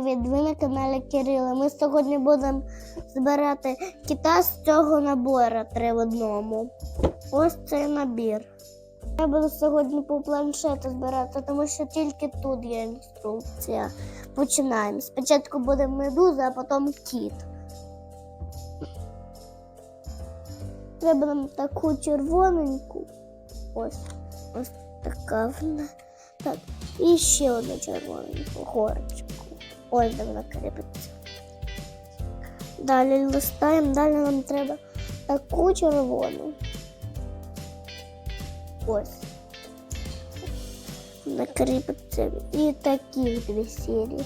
привіт! Ви на каналі Кирила. Ми сьогодні будемо збирати кита з цього набору три в одному. Ось цей набір. Я буду сьогодні по планшету збирати, тому що тільки тут є інструкція. Починаємо. Спочатку буде медуза, а потім кіт. Треба нам таку червоненьку. Ось. Ось така. Так, і ще одну червоненьку горочку. Ось де вона кріпиться. Далі листаємо, далі нам треба таку червону. Ось. Вона кріпиться і такі дві сірі.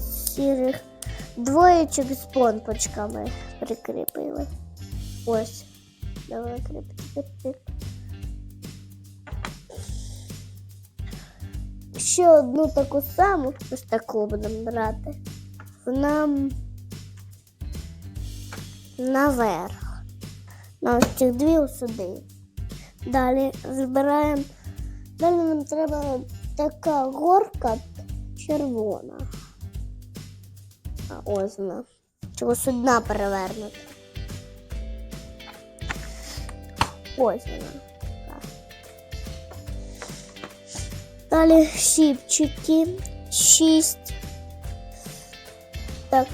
Сірих двоєчок з помпочками прикріпили. Ось. Давай кріпити. Ще одну таку саму, ось таку будемо брати. Нам наверх. На ось дві сюди. Далі збираємо. Далі нам треба така горка червона. А ось вона. Чогось одна перевернута. Ось вона. Далі щіпчики. Шість. Так.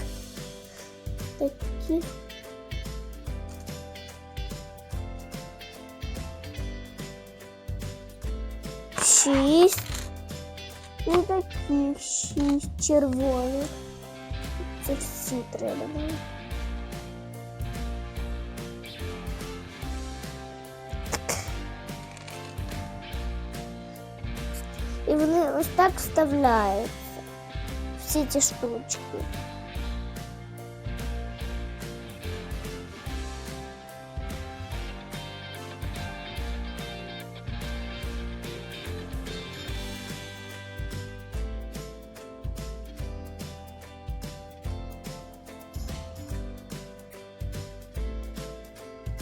Такі. Шість. І такі шість червоних. Це всі треба. І вони ось так вставляються. Всі ці штучки.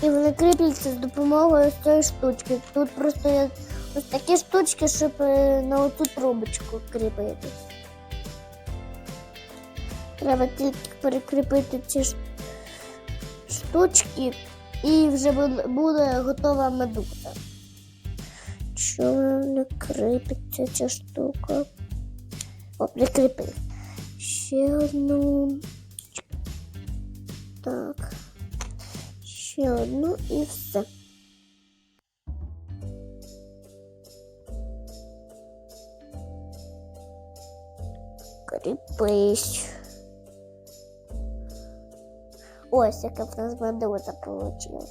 І вони кріпляться з допомогою ось цієї штучки. Тут просто є ось такі штучки, щоб е, на оцю трубочку кріпитись. Треба тільки перекріпити ці штучки і вже буде- готова медуза. Чому не кріпиться ця штука? О, прикріпив. Ще одну. Так. Ще одну і все. Кріпись. Ось яка в нас медуза вийшла.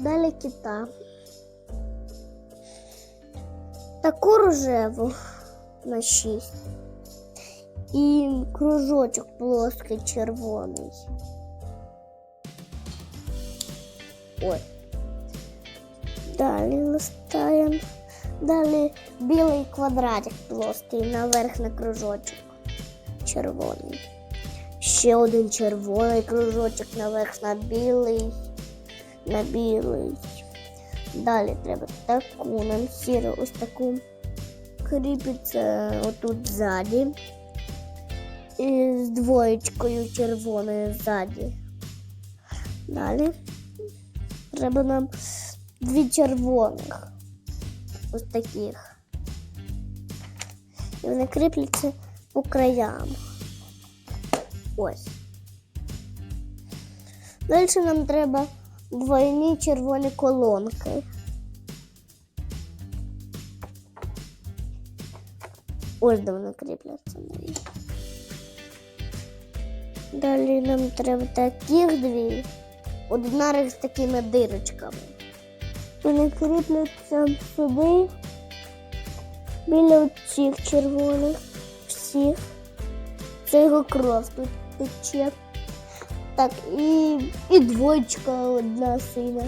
Далі кита. Таку рожеву на шість. І кружочок плоский червоний. Ось. Далі листаємо. Далі білий квадратик плоский наверх на кружочок. Червоний. Ще один червоний кружочок наверх на білий. На білий. Далі треба таку нам сіру, ось таку кріпиться отут ззаді. І з двоєчкою червоною ззаді. Далі треба нам дві червоних. Ось таких. І вони кріпляться по краям. Ось. Далі нам треба двойні червоні колонки. Ось де вони кріпляться. мої. Далі нам треба таких дві, одинарих з такими дирочками. Вони кріпляться сюди, біля цих червоних, всіх. Це його кров тут тече. Так, і, і двоєчка одна синя.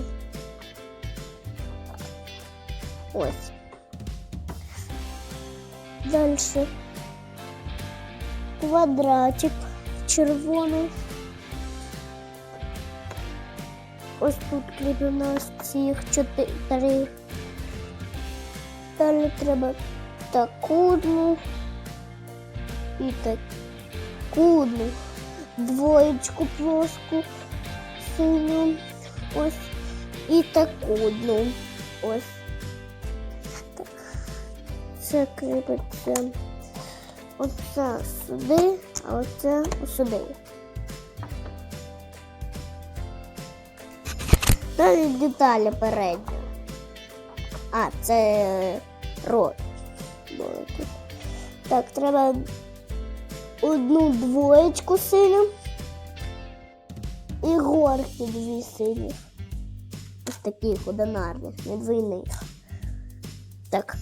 Ось. Далі. Квадратик червоний. Ось тут кріплено ось цих чотири. Далі треба таку одну і таку двоєчку плоску синю. Ось і таку одну. Ось. Так. Це кріпиться. Оце сюди, а оце сюди. Далі деталі передні. А, це рот. Так, треба одну двоєчку синю і горки дві сині. Ось таких одинарних, не двійних. Так.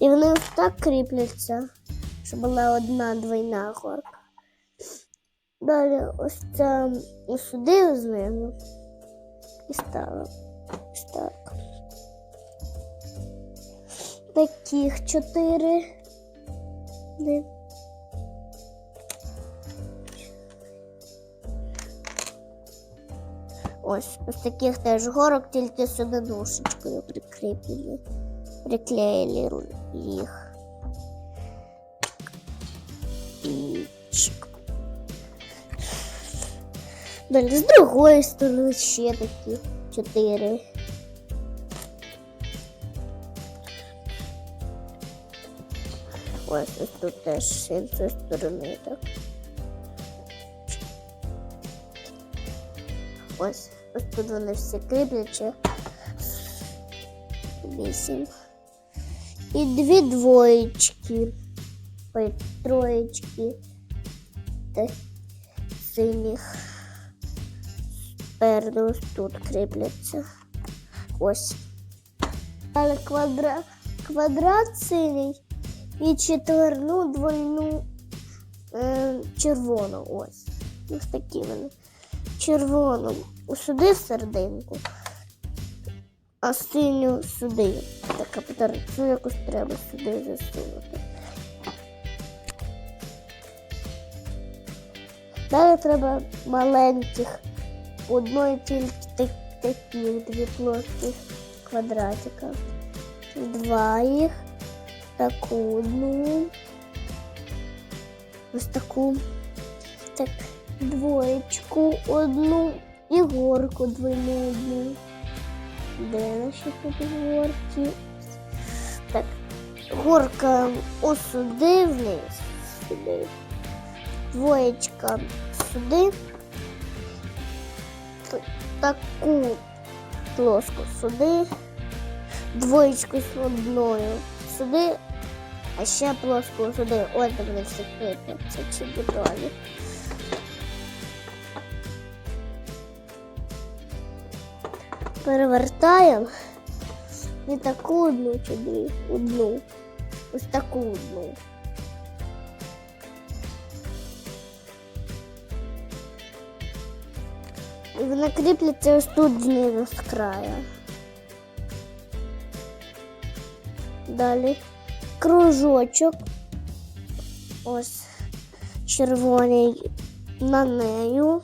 І вони ось так кріпляться, щоб була одна двойна горка. Далі ось ця ось сюди знизу і ставимо. Ось так. Таких чотири. Ось, ось таких теж горок, тільки сюди ножичкою прикріплені. Приклеїли їх. І. Далі з другої сторони ще такі чотири. Ось ось тут теж з іншої сторони так. Ось, ось тут вони всі кріпляться. Вісім. І дві двоєчки. Ой, троєчки. Та синіх. Спереду ось тут кріпляться. Ось. Але квадра... квадрат синій і четверну двойну е, червону. Ось. Ось такі вони. Червону сюди в серединку, а синю сюди. Так, а потім цю якось треба сюди засунути. Далі треба маленьких, одної тільки таких дві плоских квадратика. Два їх, таку одну, ось таку, так, двоєчку одну і горку двойну одну. Де наші тут горки? Так, горка ось сюди вниз, сюди. Двоєчка сюди. Таку плоску сюди. Двоєчку з одною сюди, а ще плоску сюди. Ось вони всі кріпляться, ці деталі. Перевертаємо і таку одну чи. Одну. Ось таку одну. І вона кріпляться ось тут знизу з краю. Далі кружочок. Ось червоний на нею.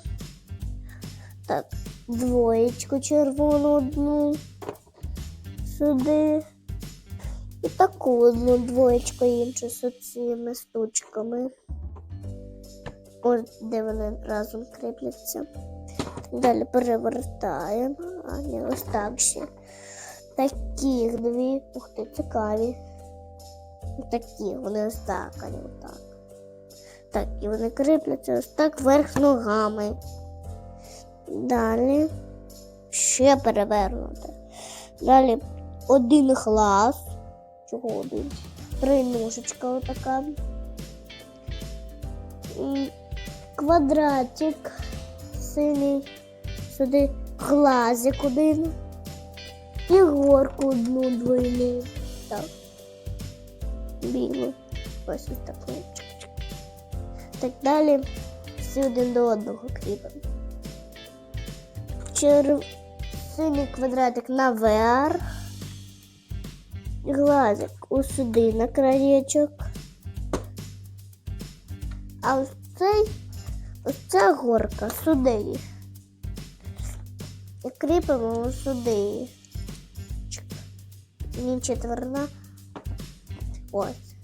Так, двоєчку червону одну сюди. І таку одну двоєчку іншу з цими стучками. Ось де вони разом кріпляться. Далі перевертаємо. А, ні, ось так ще. Таких дві. Ух ти, цікаві. Такі, вони ось так, а не отак. Так, і вони кріпляться ось так вверх ногами. Далі ще перевернути. Далі один глаз. Чого один? Триножечка отака. Квадратик синій. Сюди глазик один. І горку одну двойну. Так. Білу. Ось ось таку. Так далі всі один до одного кріпимо. Чер... Синій квадратик наверх. Глазик ось сюди на краєчок. А ось цей, ось ця горка сюди. І кріпимо сюди. Ні, четверна. Ось.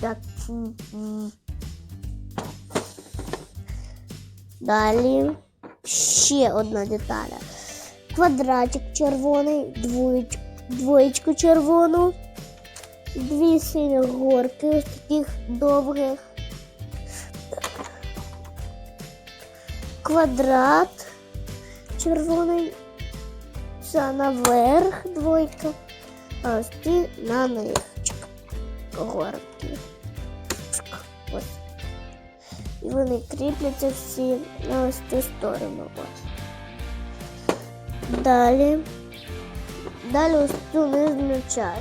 Так. Далі ще одна деталя. Квадратик червоний, двоєч, двоєчку червону, дві сині горки, таких довгих. Квадрат червоний. Це наверх двойка, ось ті на них. Горки. Ось. І вони кріпляться всі на ось цю сторону. Ось. Далі. Далі ось цю нижню чого?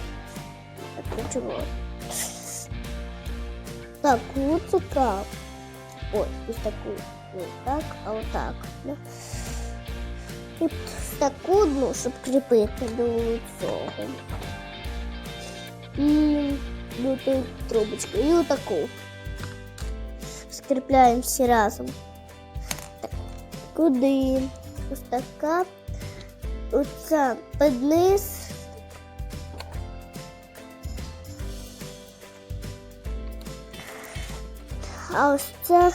Таку цікаву. Ось, ось таку. Не так, а отак. Да? Таку одну, щоб кріпити до цього. І до тої трубочки. І отаку. Скріпляємо всі разом. Так. Куди? Ось така. Оця під низ. А ось це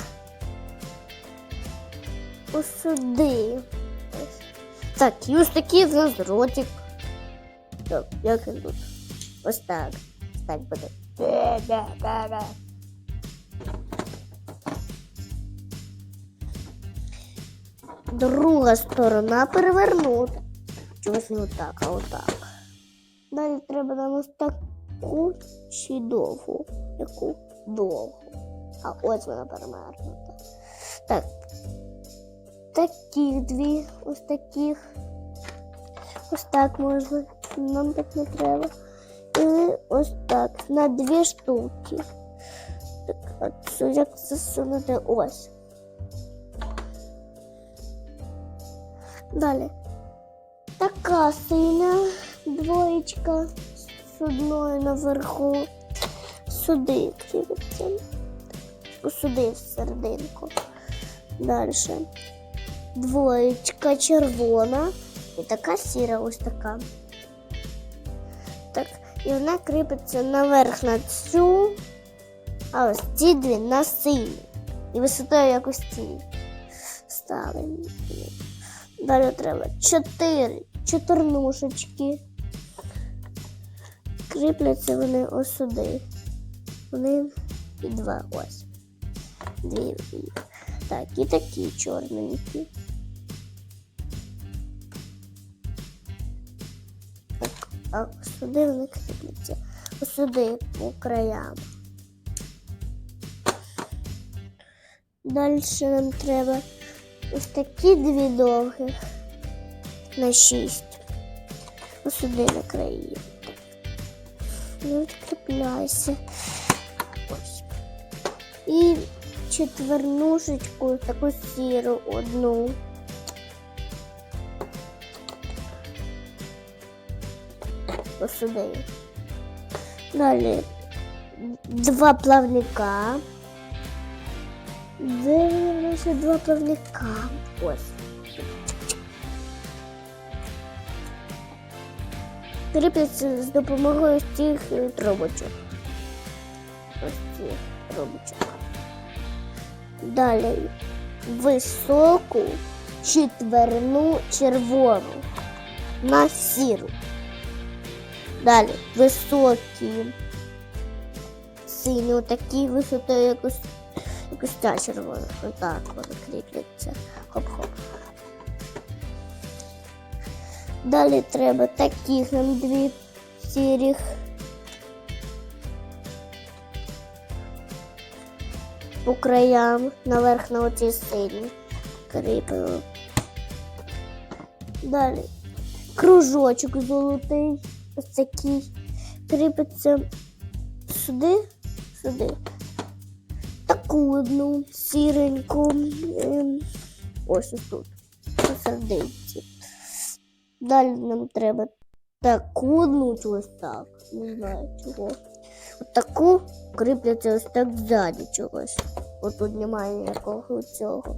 ось сюди. Ось. Так, і ось такий в нас ротик. Так, як він тут? Ось так. Ось так буде. Друга сторона перевернути. Чогось не отак, а отак. Далі треба нам ось таку чи довгу. Яку довгу. А ось вона перевернута. Так. Таких дві, ось таких. Ось так можна. Нам так не треба. І ось так. На дві штуки. Так, це як засунути ось. Далі. Така синя двоєчка з одною наверху. Сюди кріпиться. Сюди в серединку. Далі. Двоєчка червона. І така сіра ось така. І вона кріпиться наверх на цю, а ось ці дві на сині. І висотою якось ці ставимо. Далі треба чотири чотирнушечки. Кріпляться вони ось сюди. Один і два ось. Дві. Так, і такі чорненькі. А сюди вони кріпляться. Ось сюди по краям. Далі нам треба ось такі дві довгих на шість. Ось сюди на краї. Не відкріпляйся. Ось. І четвернушечку, таку сіру одну. Сюди. Далі два плавника. Де наші два плавника? Ось. Кріпляться з допомогою цих е, трубочок. Ось цих трубочок. Далі високу четверну червону на сіру. Далі високі сині, такі висотою якось якось ця червона. Отак воно кріпляться. Хоп-хоп. Далі треба таких нам дві сірих. По краям, наверх на оці сині. Кріпимо. Далі кружочок золотий. Ось такий. Кріпиться сюди, сюди. Таку одну сіреньку. ем, Ось ось тут. Посерединці. Далі нам треба таку одну чогось так. Не знаю чого. От кріпляться ось так ззаді чогось. От тут немає ніякого цього.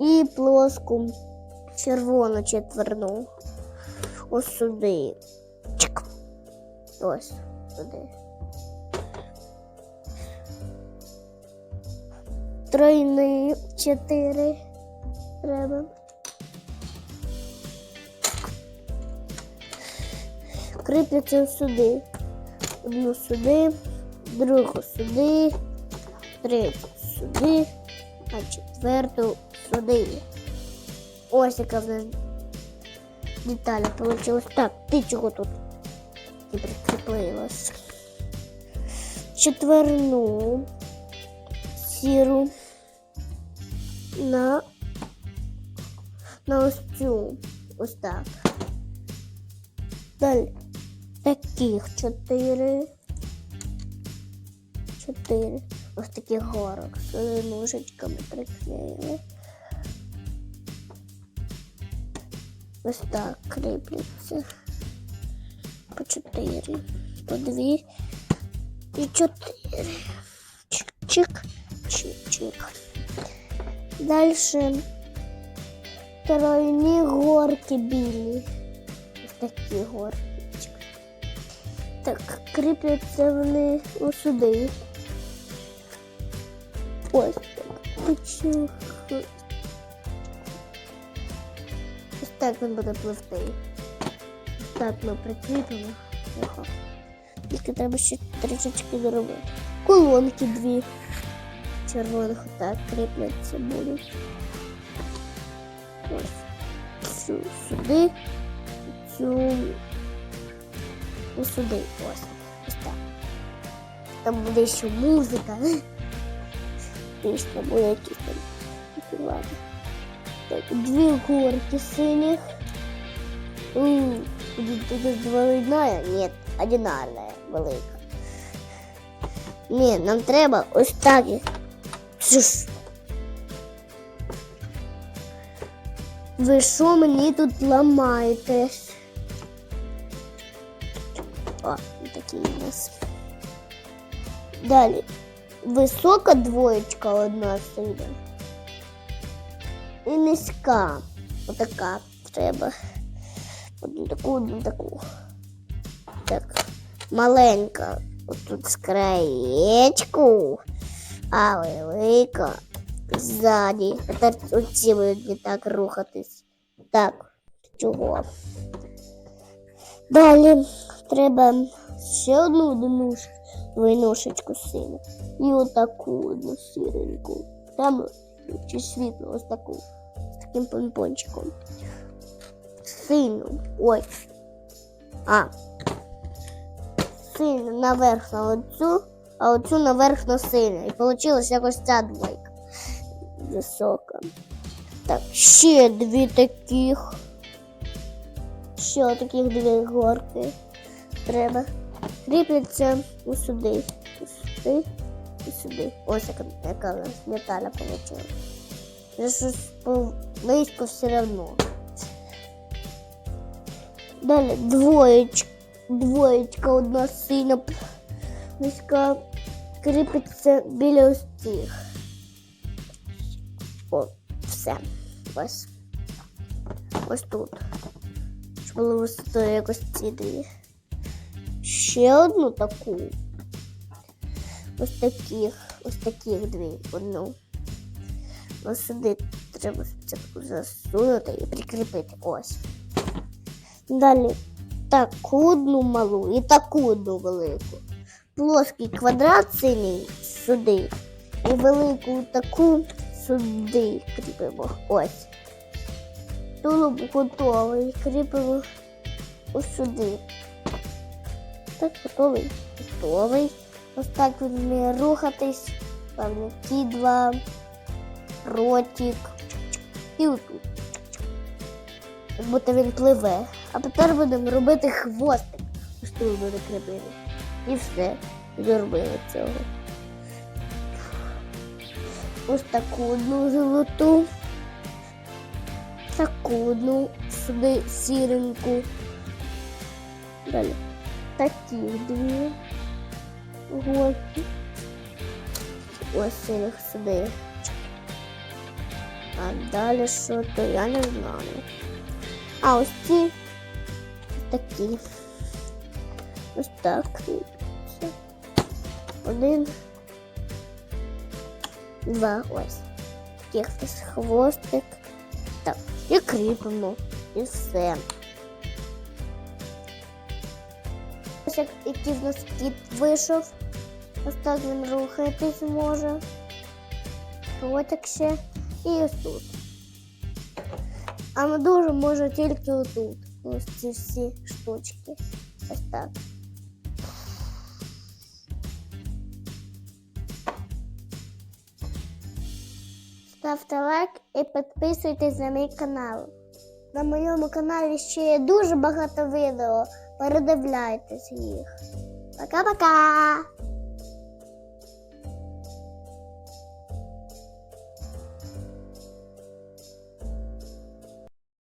І плоску червону четверну. ось сюди. Чик. Ось сюди. Тройний чотири треба. Кріпляться сюди. Одну сюди, другу сюди, третю сюди, а четверту сюди. Ось яка в нас деталя получилась. Так, ти чого тут не прикріпилась? Четверну сіру на, на ось. Ось так. Далі. Таких чотири. Чотири. Ось таких горок. З ножичками приклеїли. Ось так кріпляться. По чотири. По дві і чотири. Чик-чик, чик-чик. Дальше тройні горки білі. Ось такі горки. Так, кріпляться вони ось сюди. Ось так. Почух. Так він буде пливти. Так ми прикріпимо. Його. Тільки треба ще трішечки доробити. Колонки дві. Червоних отак кріпляться будуть. Ось. Цю сюди. Цю ось сюди. Ось. Ось так. Там буде ще музика. Пісня буде якісь. Так, дві горки синіх. Двойная? Нет, одинарная, велика. Ні, нам треба ось так. Ви що мені тут ламаєте? О, такий у нас. Далі. Висока двоєчка одна синя. І низька. Отака треба. Одну таку, одну таку. Так. Маленька. Отут з краєчку. А велика ззаді. Тепер оці будуть не так рухатись. Так, чого? Далі треба ще одну виношечку синю. І отаку одну сіреньку. Там чи світло, ось таку. З таким помпончиком. Синю. Ой. А. Синю наверх на оцю, а оцю наверх на синю. І вийшла якось ця двойка. Висока. Так, ще дві таких. Ще таких дві горки. Треба. Кріпляться ось сюди. Ось сюди. Ось яка, у нас деталя вийшла. Це щось близько все одно. Далі двоєчка, двоєчка одна сильно низька кріпиться біля ось цих. О, все. Ось. Ось тут. Щоб було висотою якось ці дві. Ще одну таку. Ось таких, ось таких дві. Одну. Ось сюди треба спочатку засунути і прикріпити. Ось. Далі таку одну малу і таку одну велику. Плоский квадрат синій сюди. І велику таку сюди кріпимо. Ось. Тулуб готовий. Кріпимо ось сюди. Так, готовий. Готовий. Ось так він вміє рухатись. Там ті два. Ротик. І отут. Будто він пливе. А тепер будемо робити хвостик. Ось тут буде кріпити. І все. Зробили цього. Ось таку одну золоту. Таку одну сюди сіреньку. Далі. Такі дві горки. Ось сірих сюди. А далі що, то я не знаю. А ось ці такі. Ось так. Один. Два. Ось. Таких хвостик. Так. І кріпимо. І все. Ось як який в нас кіт вийшов. Ось так він рухатись може. Ротик ще. І ось тут. А ми дуже може тільки отут. Ось ці всі штучки. Ось так. Ставте лайк і підписуйтесь на мій канал. На моєму каналі ще є дуже багато відео. Передивляйтесь їх. Пока-пока!